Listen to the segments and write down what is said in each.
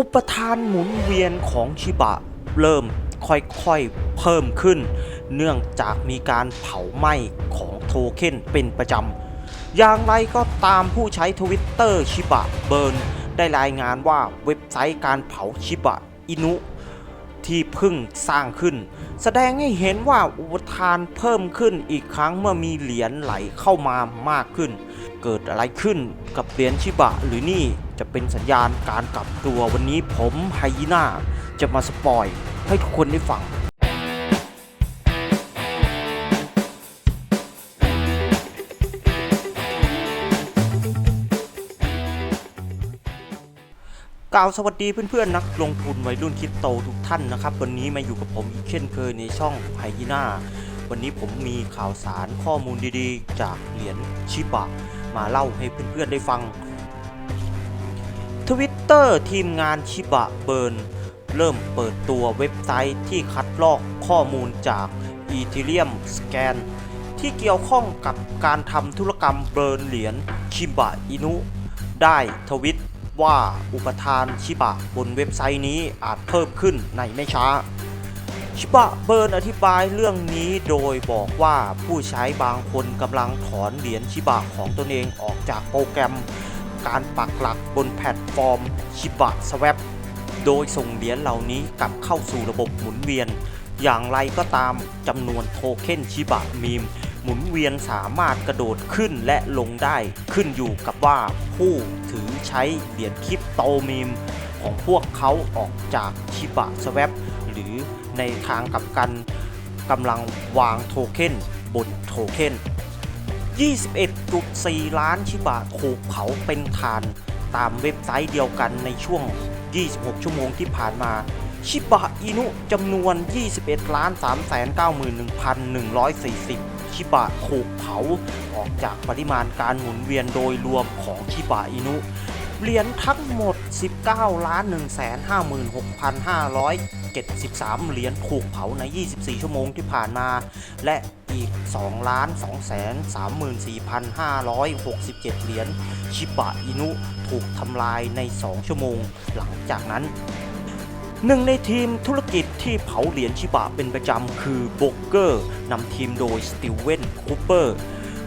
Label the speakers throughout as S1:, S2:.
S1: อุปทานหมุนเวียนของชิบะเริ่มค่อยๆเพิ่มขึ้น เนื่องจากมีการเผาไหม้ของโทเค็นเป็นประจำ อย่างไรก็ตามผู้ใช้ทวิตเตอร์ชิบะเบิร์นได้รายงานว่าเว็บไซต์การเผาชิบะอินุ ที่เพิ่งสร้างขึ้น แสดงให้เห็นว่าอุปทานเพิ่มขึ้นอีกครั้งเมื่อมีเหรียญไหลเข้ามามากขึ้น เกิดอะไรขึ้นกับเหรียญชิบะหรือนี่จะเป็นสัญญาณการกลับตัววันนี้ผมไฮยีน่าจะมาสปอยให้ทุกคนได้ฟัง กล่าวสวัสดีเพื่อนๆนักลงทุนวัยรุ่นคริปโตทุกท่านนะครับ วันนี้มาอยู่กับผมอีกเช่นเคยในช่องไฮยีน่าวันนี้ผมมีข่าวสารข้อมูลดีๆ จากเหรียญชิบะ มาเล่าให้เพื่อนๆได้ฟังทวิตเตอร์ทีมงานชิบะเบิร์น เริ่มเปิดตัวเว็บไซต์ที่คัดลอกข้อมูลจาก e t h e r e u m Scan ที่เกี่ยวข้องกับการทำธุรกรรมเบิร์นเหรียญชิบะอินุ ได้ทวิต ว่าอุปทานชิบะบนเว็บไซต์นี้อาจเพิ่มขึ้นในไม่ช้า ชิบะเบิร์นอธิบายเรื่องนี้โดยบอกว่าผู้ใช้บางคนกำลังถอนเหรียญชิบะของตนเองออกจากโปรแกรม การปักหลักบนแพลตฟอร์มชิบะสว a p โดยส่งเหรียญเหล่านี้กลับเข้าสู่ระบบหมุนเวียน อย่างไรก็ตามจำนวนโทเค็นชิบะมีม หมุนเวียนสามารถกระโดดขึ้นและลงได้ ขึ้นอยู่กับว่าผู้ถือใช้เหรียญคริปโตมีม ของพวกเขาออกจากชิบะสว a p หรือในทางกลับกันกำลังวางโทเค็นบนโทเค็น21.4 ล้านชิบะถูกเผาเป็นฐานตามเว็บไซต์เดียวกันในช่วง 26 ชั่วโมงที่ผ่านมา ชิบะอินุจำนวน 21 ล้าน 391,140 ชิบะถูกเผาออกจากปริมาณการหมุนเวียนโดยรวมของชิบะอินุเหรียญทั้งหมด 19ล้าน156,573 เหรียญถูกเผาใน 24 ชั่วโมงที่ผ่านมา และอีก 2 ล้าน 234,567 เหรียญชิบะอินุถูกทำลายใน 2 ชั่วโมง หลังจากนั้น หนึ่งในทีมธุรกิจที่เผาเหรียญชิบะเป็นประจำคือโบกเกอร์นำทีมโดยสตีเวนคูเปอร์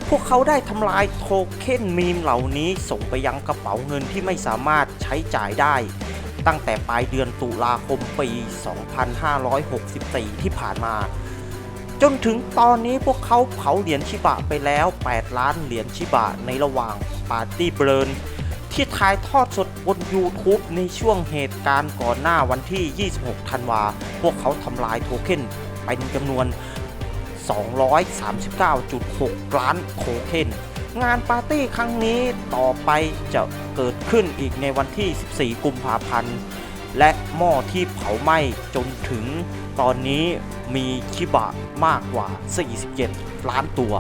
S1: พวกเขาได้ทำลายโทเค็นมีมเหล่านี้ส่งไปยังกระเป๋าเงินที่ไม่สามารถใช้จ่ายได้ ตั้งแต่ปลายเดือนตุลาคมปี 2564 ที่ผ่านมา จนถึงตอนนี้พวกเขาเผาเหรียญชิบะไปแล้ว 8 ล้านเหรียญชิบะในระหว่างปาร์ตี้เบิร์น ที่ถ่ายทอดสดบน YouTube ในช่วงเหตุการณ์ก่อนหน้าวันที่ 26 ธันวา พวกเขาทำลายโทเค็นเป็นจำนวน 239.6 ล้านโทเค็นงานปาร์ตี้ครั้งนี้ต่อไปจะเกิดขึ้นอีกในวันที่ 14 กุมภาพันธ์ และหม้อที่เผาไหม้จนถึงตอนนี้มีชิบะมากกว่า 47 ล้านตัว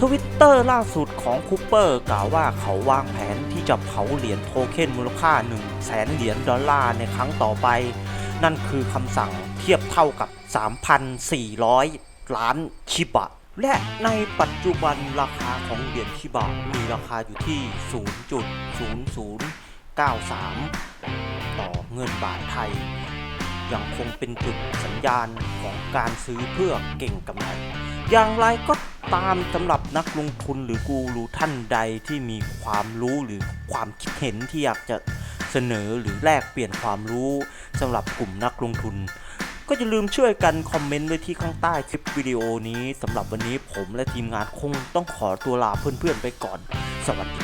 S1: ทวิตเตอร์ล่าสุดของคูเปอร์กล่าวว่าเขาวางแผนที่ จะเผาเหรียญโทเค็นมูลค่า 1 0 0 0 0แสนเหรียญดอลลาร์ในครั้งต่อไป นั่นคือคำสั่งเทียบเท่ากับ 3,400 ล้านชิบะ และในปัจจุบันราคาของเหรียญชิบะมีราคาอยู่ที่ 0.0093 ต่อเงินบาทไทยยังคงเป็นจุดสัญญาณของการซื้อเพื่อเก่งกำไร อย่างไรก็ตามสำหรับนักลงทุนหรือกูรูท่านใดที่มีความรู้หรือความคิดเห็นที่อยากจะเสนอหรือแลกเปลี่ยนความรู้สำหรับกลุ่มนักลงทุน ก็อย่าลืมช่วยกันคอมเมนต์ไว้ที่ข้างใต้คลิปวิดีโอนี้สำหรับวันนี้ผมและทีมงานคงต้องขอตัวลาเพื่อนๆไปก่อน สวัสดี